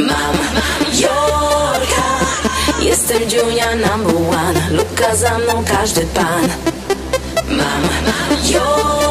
Mam Jorka, jestem dziunia number one. Luka za mną każdy pan. Mam Jorka.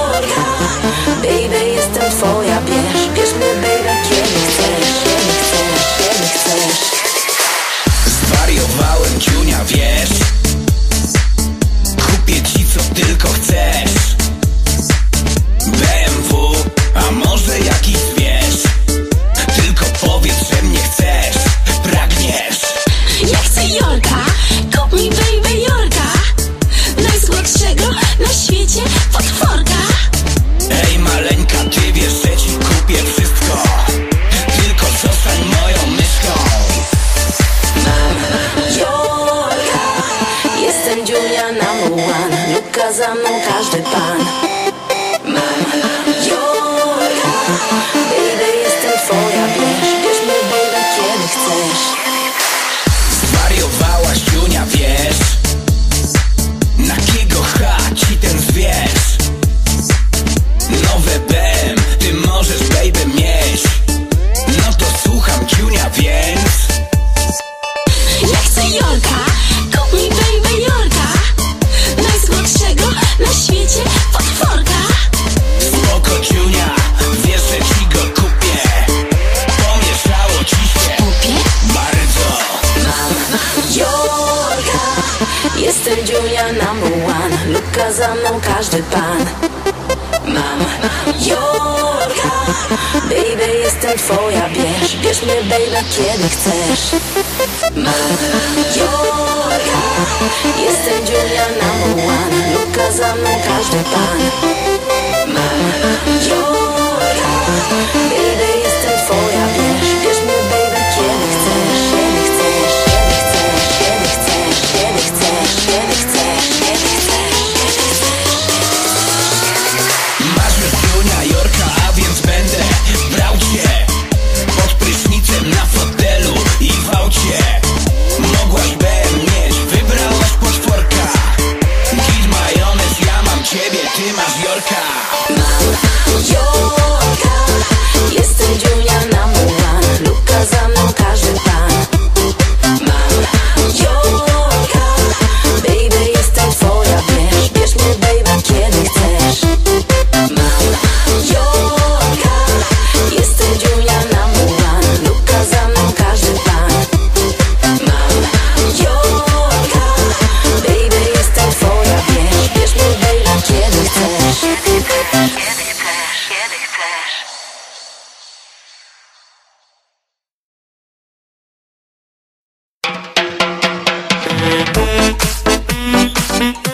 największego na świecie potworka. Ej maleńka, ty wiesz, że ci kupię wszystko. Tylko zostań moją myszką. Jolka, jestem Juliana Mułan Luka za mną każdy pan. Mama Jestem Julia number one. Luka za mną każdy pan. Mam Jorka. Baby jestem twoja Bierz, bierz mnie baby kiedy chcesz. Mam Jorka. Jestem Julia number one. Luka za mną każdy pan. Thank